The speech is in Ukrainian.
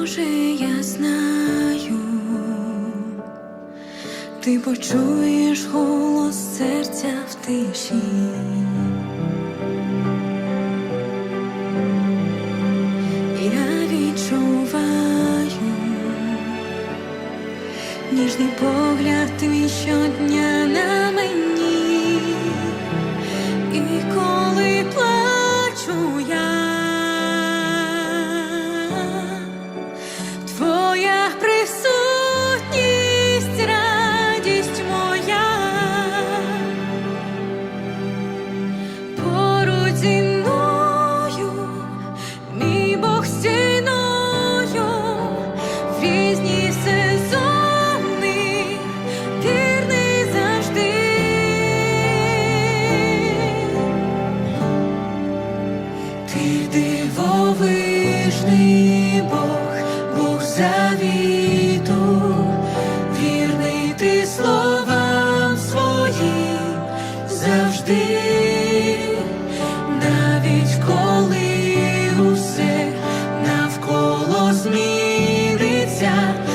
Боже, я знаю, ти почуєш голос серця в тиші. Я відчуваю ніжний погляд твій щодня на мені, yeah.